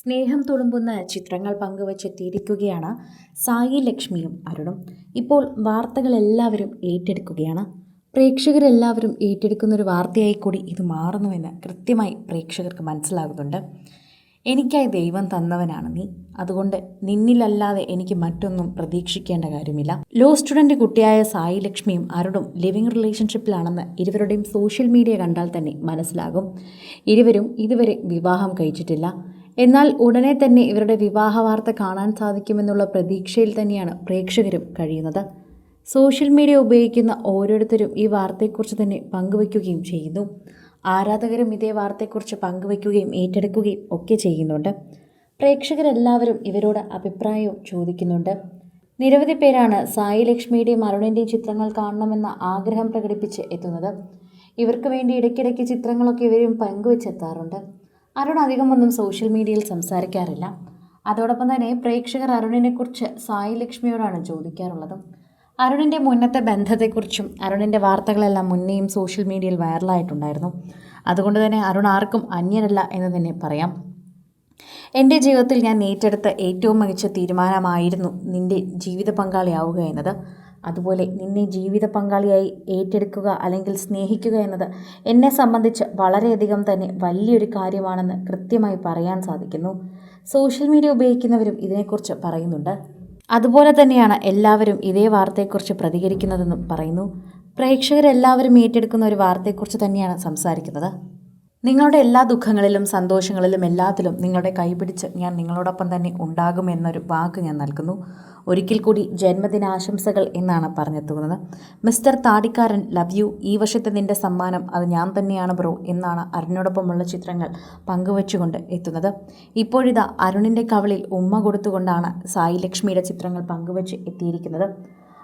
സ്നേഹം തുളുമ്പുന്ന ചിത്രങ്ങൾ പങ്കുവച്ചെത്തിയിരിക്കുകയാണ് സായി ലക്ഷ്മിയും അരുണും. ഇപ്പോൾ വാർത്തകൾ എല്ലാവരും ഏറ്റെടുക്കുകയാണ്. പ്രേക്ഷകരെല്ലാവരും ഏറ്റെടുക്കുന്ന ഒരു വാർത്തയായി കൂടി ഇത് മാറുന്നുവെന്ന് കൃത്യമായി പ്രേക്ഷകർക്ക് മനസ്സിലാകുന്നുണ്ട്. എനിക്കായി ദൈവം തന്നവനാണ് നീ. അതുകൊണ്ട് നിന്നിലല്ലാതെ എനിക്ക് മറ്റൊന്നും പ്രതീക്ഷിക്കേണ്ട കാര്യമില്ല. ലോ സ്റ്റുഡന്റ് കുട്ടിയായ സായി ലക്ഷ്മിയും അരുണും ലിവിംഗ് റിലേഷൻഷിപ്പിലാണെന്ന് ഇരുവരുടെയും സോഷ്യൽ മീഡിയ കണ്ടാൽ തന്നെ മനസ്സിലാകും. ഇരുവരും ഇതുവരെ വിവാഹം കഴിച്ചിട്ടില്ല. എന്നാൽ ഉടനെ തന്നെ ഇവരുടെ വിവാഹ വാർത്ത കാണാൻ സാധിക്കുമെന്നുള്ള പ്രതീക്ഷയിൽ തന്നെയാണ് പ്രേക്ഷകരും കഴിയുന്നത്. സോഷ്യൽ മീഡിയ ഉപയോഗിക്കുന്ന ഓരോരുത്തരും ഈ വാർത്തയെക്കുറിച്ച് തന്നെ പങ്കുവയ്ക്കുകയും ചെയ്യുന്നു. ആരാധകരും ഇതേ വാർത്തയെക്കുറിച്ച് പങ്കുവയ്ക്കുകയും ഏറ്റെടുക്കുകയും ഒക്കെ ചെയ്യുന്നുണ്ട്. പ്രേക്ഷകരെല്ലാവരും ഇവരോട് അഭിപ്രായവും ചോദിക്കുന്നുണ്ട്. നിരവധി പേരാണ് സായി ലക്ഷ്മിയുടെയും അരുണിന്റെയും ചിത്രങ്ങൾ കാണണമെന്ന ആഗ്രഹം പ്രകടിപ്പിച്ച് എത്തുന്നത്. ഇവർക്ക് വേണ്ടി ഇടയ്ക്കിടയ്ക്ക് ചിത്രങ്ങളൊക്കെ ഇവരും പങ്കുവെച്ചെത്താറുണ്ട്. അരുൺ അധികമൊന്നും സോഷ്യൽ മീഡിയയിൽ സംസാരിക്കാറില്ല. അതോടൊപ്പം തന്നെ പ്രേക്ഷകർ അരുണിനെക്കുറിച്ച് സായി ലക്ഷ്മിയോടാണ് ചോദിക്കാറുള്ളത്. അരുണിന്റെ മുന്നത്തെ ബന്ധത്തെക്കുറിച്ചും അരുണിന്റെ വാർത്തകളെല്ലാം മുന്നേയും സോഷ്യൽ മീഡിയയിൽ വൈറലായിട്ടുണ്ടായിരുന്നു. അതുകൊണ്ട് തന്നെ അരുൺ ആർക്കും അന്യരല്ല എന്ന് തന്നെ പറയാം. എന്റെ ജീവിതത്തിൽ ഞാൻ ഏറ്റെടുത്ത ഏറ്റവും മികച്ച തീരുമാനമായിരുന്നു നിന്റെ ജീവിത പങ്കാളിയാവുക എന്നത്. അതുപോലെ നിന്നെ ജീവിത പങ്കാളിയായി ഏറ്റെടുക്കുക അല്ലെങ്കിൽ സ്നേഹിക്കുക എന്നത് എന്നെ സംബന്ധിച്ച് വളരെയധികം തന്നെ വലിയൊരു കാര്യമാണെന്ന് കൃത്യമായി പറയാൻ സാധിക്കുന്നു. സോഷ്യൽ മീഡിയ ഉപയോഗിക്കുന്നവരും ഇതിനെക്കുറിച്ച് പറയുന്നുണ്ട്. അതുപോലെ തന്നെയാണ് എല്ലാവരും ഇതേ വാർത്തയെക്കുറിച്ച് പ്രതികരിക്കുന്നതെന്നും പറയുന്നു. പ്രേക്ഷകരെല്ലാവരും ഏറ്റെടുക്കുന്ന ഒരു വാർത്തയെക്കുറിച്ച് തന്നെയാണ് സംസാരിക്കുന്നത്. നിങ്ങളുടെ എല്ലാ ദുഃഖങ്ങളിലും സന്തോഷങ്ങളിലും എല്ലാത്തിലും നിങ്ങളുടെ കൈപിടിച്ച് ഞാൻ നിങ്ങളോടൊപ്പം തന്നെ ഉണ്ടാകുമെന്നൊരു വാക്ക് ഞാൻ നൽകുന്നു. ഒരിക്കൽ കൂടി ജന്മദിനാശംസകൾ എന്നാണ് പറഞ്ഞെത്തുന്നത് മിസ്റ്റർ താടിക്കാരൻ ലവ് യു. ഈ വർഷത്തെ നിന്റെ സമ്മാനം അത് ഞാൻ തന്നെയാണ് ബ്രോ എന്നാണ് അരുണിനോടൊപ്പമുള്ള ചിത്രങ്ങൾ പങ്കുവച്ചുകൊണ്ട് എത്തുന്നത്. ഇപ്പോഴിതാ അരുണിന്റെ കവളിൽ ഉമ്മ കൊടുത്തുകൊണ്ടാണ് സായി ലക്ഷ്മിയുടെ ചിത്രങ്ങൾ പങ്കുവച്ച് എത്തിയിരിക്കുന്നത്.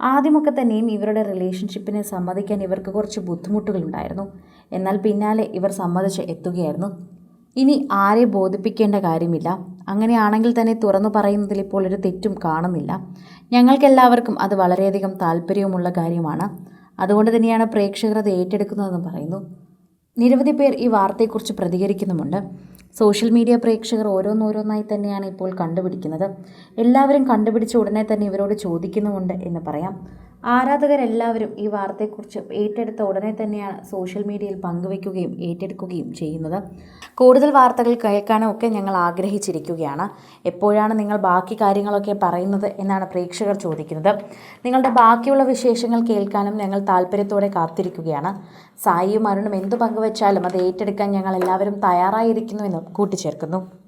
ആദ്യമൊക്കെ തന്നെയും ഇവരുടെ റിലേഷൻഷിപ്പിനെ സമ്മതിക്കാൻ ഇവർക്ക് കുറച്ച് ബുദ്ധിമുട്ടുകളുണ്ടായിരുന്നു. എന്നാൽ പിന്നാലെ ഇവർ സമ്മതിച്ച് എത്തുകയായിരുന്നു. ഇനി ആരെ ബോധിപ്പിക്കേണ്ട കാര്യമില്ല. അങ്ങനെയാണെങ്കിൽ തന്നെ തുറന്നു പറയുന്നതിൽ ഇപ്പോൾ ഒരു തെറ്റും കാണുന്നില്ല. ഞങ്ങൾക്കെല്ലാവർക്കും അത് വളരെയധികം താല്പര്യവുമുള്ള കാര്യമാണ്. അതുകൊണ്ട് തന്നെയാണ് പ്രേക്ഷകർ അത് ഏറ്റെടുക്കുന്നതെന്ന് പറയുന്നു. നിരവധി പേർ ഈ വാർത്തയെക്കുറിച്ച് പ്രതികരിക്കുന്നുമുണ്ട്. സോഷ്യൽ മീഡിയ പ്രേക്ഷകർ ഓരോന്നോരോന്നായി തന്നെയാണ് ഇപ്പോൾ കണ്ടുപിടിക്കുന്നത്. എല്ലാവരും കണ്ടുപിടിച്ച ഉടനെ തന്നെ ഇവരോട് ചോദിക്കുന്നുമുണ്ട് എന്ന് പറയാം. ആരാധകരെല്ലാവരും ഈ വാർത്തയെക്കുറിച്ച് ഏറ്റെടുത്ത ഉടനെ തന്നെയാണ് സോഷ്യൽ മീഡിയയിൽ പങ്കുവയ്ക്കുകയും ഏറ്റെടുക്കുകയും ചെയ്യുന്നത്. കൂടുതൽ വാർത്തകൾ കേൾക്കാനും ഒക്കെ ഞങ്ങൾ ആഗ്രഹിച്ചിരിക്കുകയാണ്. എപ്പോഴാണ് നിങ്ങൾ ബാക്കി കാര്യങ്ങളൊക്കെ പറയുന്നത് എന്നാണ് പ്രേക്ഷകർ ചോദിക്കുന്നത്. നിങ്ങളുടെ ബാക്കിയുള്ള വിശേഷങ്ങൾ കേൾക്കാനും ഞങ്ങൾ താല്പര്യത്തോടെ കാത്തിരിക്കുകയാണ്. സായിയും അരുണും എന്തു പങ്കുവച്ചാലും അത് ഏറ്റെടുക്കാൻ ഞങ്ങൾ എല്ലാവരും തയ്യാറായിരിക്കുന്നുവെന്നും കൂട്ടിച്ചേർക്കുന്നു.